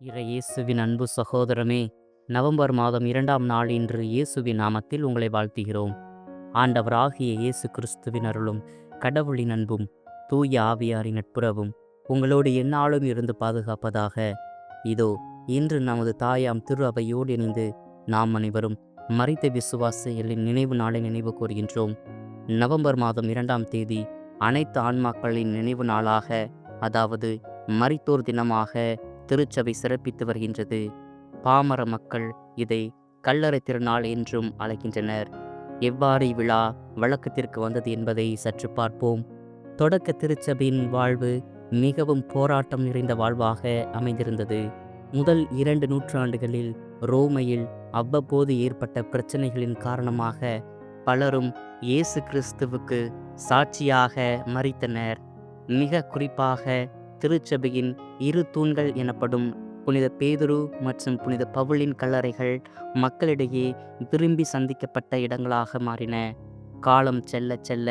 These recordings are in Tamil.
இறை இயேசுவின் அன்பு சகோதரமே நவம்பர் மாதம் இரண்டாம் நாள் இன்று இயேசுவின் நாமத்தில் உங்களை வாழ்த்துகிறோம். ஆண்டவராகிய இயேசு கிறிஸ்துவின் அருளும் கடவுளின் அன்பும் தூய ஆவியாரின் நட்புறவும் உங்களோடு எந்நாளும் இருந்து பாதுகாப்பதாக. இதோ இன்று நமது தாயாம் திரு அவையோடு இணைந்து நாம் அனைவரும் மறைத்த விசுவாசிகளின் நினைவு நாளை நினைவு கூறுகின்றோம். நவம்பர் மாதம் இரண்டாம் தேதி அனைத்து ஆன்மாக்களின் நினைவு நாளாக அதாவது மறைத்தோர் தினமாக திருச்சபை சிறப்பித்து வருகின்றது. பாமர மக்கள் இதை கல்லறை திருநாள் என்றும் அழைக்கின்றனர். எவ்வாறு இவ்விழா வழக்கத்திற்கு வந்தது என்பதை சற்று பார்ப்போம். தொடக்க திருச்சபையின் வாழ்வு மிகவும் போராட்டம் நிறைந்த வாழ்வாக அமைந்திருந்தது. முதல் இரண்டு நூற்றாண்டுகளில் ரோமையில் அவ்வப்போது ஏற்பட்ட பிரச்சனைகளின் காரணமாக பலரும் இயேசு கிறிஸ்துவுக்கு சாட்சியாக மறித்தனர் மிக குறிப்பாக திருச்சபையின் இரு தூண்கள் எனப்படும் புனித பேதுரு மற்றும் புனித பவுலின் கல்லறைகள் மக்களிடையே விரும்பி சந்திக்கப்பட்ட இடங்களாக மாறின. காலம் செல்ல செல்ல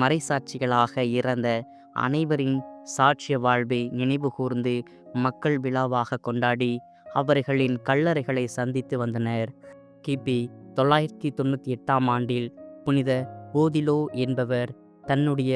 மறைசாட்சிகளாக இறந்த அனைவரின் சாட்சிய வாழ்வை நினைவு கூர்ந்து மக்கள் விழாவாக கொண்டாடி அவர்களின் கல்லறைகளை சந்தித்து வந்தனர். கிபி தொள்ளாயிரத்தி தொண்ணூற்றி எட்டாம் ஆண்டில் புனித ஓதிலோ என்பவர் தன்னுடைய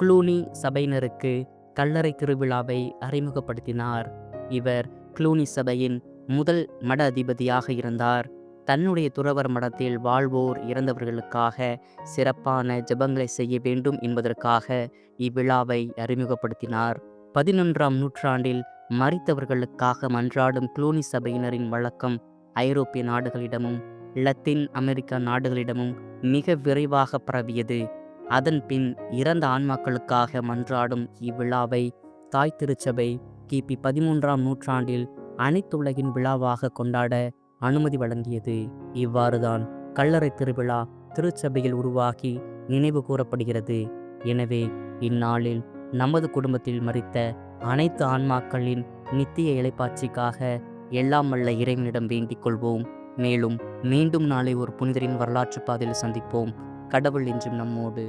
குளூனி சபையினருக்கு கல்லறை திருவிழாவை அறிமுகப்படுத்தினார். இவர் க்ளூனி சபையின் முதல் மட அதிபதியாக இருந்தார். தன்னுடைய துறவர் மடத்தில் வாழ்வோர் இறந்தவர்களுக்காக சிறப்பான ஜெபங்களை செய்ய வேண்டும் என்பதற்காக இவ்விழாவை அறிமுகப்படுத்தினார். பதினொன்றாம் நூற்றாண்டில் மறித்தவர்களுக்காக மன்றாடும் க்ளூனி சபையினரின் வழக்கம் ஐரோப்பிய நாடுகளிடமும் லத்தீன் அமெரிக்க நாடுகளிடமும் மிக விரைவாக பரவியது. அதன் பின் இறந்த ஆன்மாக்களுக்காக மன்றாடும் இவ்விழாவை தாய் திருச்சபை கிபி பதிமூன்றாம் நூற்றாண்டில் அனைத்துலகின் விழாவாக கொண்டாட அனுமதி வழங்கியது. இவ்வாறுதான் கல்லறை திருவிழா திருச்சபையில் உருவாகி நினைவு கூறப்படுகிறது. எனவே இந்நாளில் நமது குடும்பத்தில் மறித்த அனைத்து ஆன்மாக்களின் நித்திய இலைப்பாட்சிக்காக எல்லாம் வல்ல இறைவனிடம் வேண்டிக் கொள்வோம். மேலும் மீண்டும் நாளை ஒரு புனிதரின் வரலாற்று பாதையில் சந்திப்போம். கடவுள் என்றும் நம்மோடு